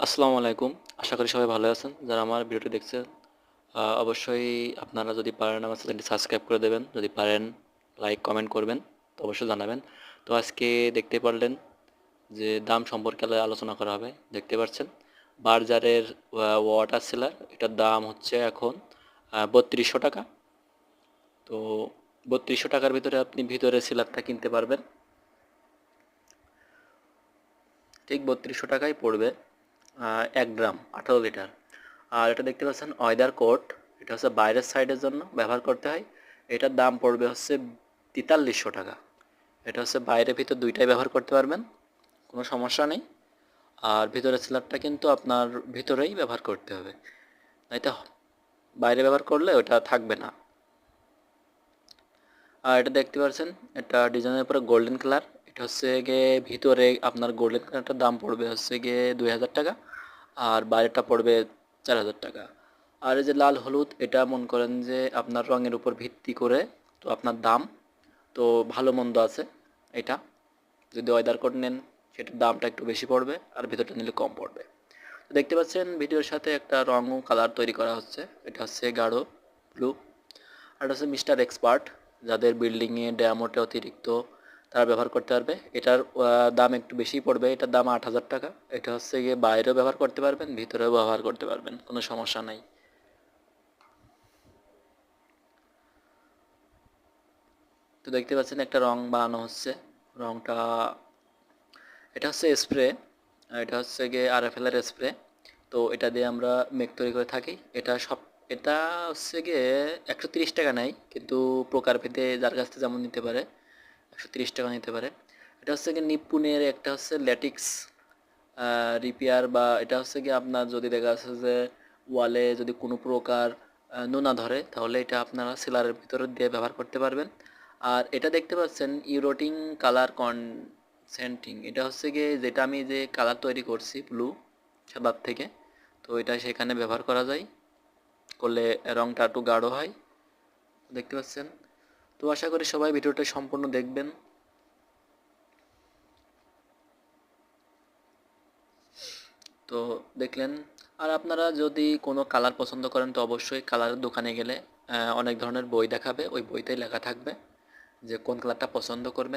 আসসালামু আলাইকুম। আশা করি সবাই ভালো আছেন। যারা আমার ভিডিওটি দেখছেন অবশ্যই আপনারা যদি পারেন আমার চ্যানেলটি সাবস্ক্রাইব করে দেবেন। যদি পারেন, লাইক, কমেন্ট করবেন, তো অবশ্যই জানাবেন। তো আজকে দেখতে পারলেন যে দাম সম্পর্কে আলোচনা করা হবে। দেখতে পাচ্ছেন বার্জারের ওয়াটার সেলার এটার দাম হচ্ছে এখন বত্রিশশো টাকা। তো বত্রিশশো টাকার ভিতরে আপনি ভিতরে সিলারটা কিনতে পারবেন। ঠিক বত্রিশশো টাকাই পড়বে। এক গ্রাম, আঠারো লিটার। আর এটা দেখতে পাচ্ছেন ওয়েদার কোট। এটা হচ্ছে বাইরের সাইডের জন্য ব্যবহার করতে হয়। এটার দাম পড়বে হচ্ছে তেতাল্লিশশো টাকা। এটা হচ্ছে বাইরে ভিতর দুইটাই ব্যবহার করতে পারবেন, কোনো সমস্যা নেই। আর ভিতরের সিলারটা কিন্তু আপনার ভিতরেই ব্যবহার করতে হবে। নয়তো বাইরে ব্যবহার করলে ওটা থাকবে না। আর এটা দেখতে পাচ্ছেন, এটা ডিজাইনের উপরে গোল্ডেন কালার। এটা হচ্ছে গিয়ে ভিতরে আপনার গোল্ডেন কালারটার দাম পড়বে হচ্ছে গিয়ে দুই হাজার টাকা, আর বাইরেটা পড়বে চার হাজার টাকা। আর এই যে লাল হলুদ, এটা মনে করেন যে আপনার রঙের উপর ভিত্তি করে তো আপনার দাম, তো ভালো মন্দ আছে এটা। যদি ওয়েদার কোড নেন, সেটার দামটা একটু বেশি পড়বে আর ভিতরটা নিলে কম পড়বে। তো দেখতে পাচ্ছেন ভিডিওর সাথে একটা রং ও কালার তৈরি করা হচ্ছে। এটা হচ্ছে গাঢ় ব্লু আর এটা হচ্ছে মিস্টার এক্সপার্ট যাদের বিল্ডিংয়ে ড্যামোটে অতিরিক্ত তারা ব্যবহার করতে পারবে। এটার দাম একটু বেশি পড়বে। এটার দাম আট হাজার টাকা। এটা হচ্ছে গিয়ে বাইরেও ব্যবহার করতে পারবেন, ভিতরেও ব্যবহার করতে পারবেন। কোনো সমস্যা নাই। তো দেখতে পাচ্ছেন একটা রং বানানো হচ্ছে। রংটা, এটা হচ্ছে স্প্রে। এটা হচ্ছে গিয়ে আর এফ এর স্প্রে। তো এটা দিয়ে আমরা মেক তৈরি করে থাকি। এটা সব, এটা হচ্ছে গিয়ে একশো টাকা নেয়। কিন্তু প্রকারভেদে যার কাছ থেকে যেমন নিতে পারে একশো টাকা নিতে পারে। এটা হচ্ছে গিয়ে নিপুণের একটা হচ্ছে ল্যাটিক্স রিপেয়ার বা এটা হচ্ছে গিয়ে আপনার যদি দেখা যাচ্ছে যে ওয়ালে যদি কোনো প্রকার নোনা ধরে, তাহলে এটা আপনারা সেলারের ভিতরে দিয়ে ব্যবহার করতে পারবেন। আর এটা দেখতে পাচ্ছেন ইউরোটিং কালার কনসেন্টিং এটা হচ্ছে গিয়ে যেটা আমি যে কালার তৈরি করছি ব্লু সাদার থেকে, তো এটা সেখানে ব্যবহার করা যায়। করলে রংটা একটু গাঢ় হয়। দেখতে পাচ্ছেন তো আশা করি সবাই ভিডিওটা সম্পূর্ণ দেখবেন। তো দেখলেন, আর আপনারা যদি কোনো কালার পছন্দ করেন, তো অবশ্যই কালারের দোকানে গেলে অনেক ধরনের বই দেখাবে। ওই বইতেই লেখা থাকবে যে কোন কালারটা পছন্দ করবেন।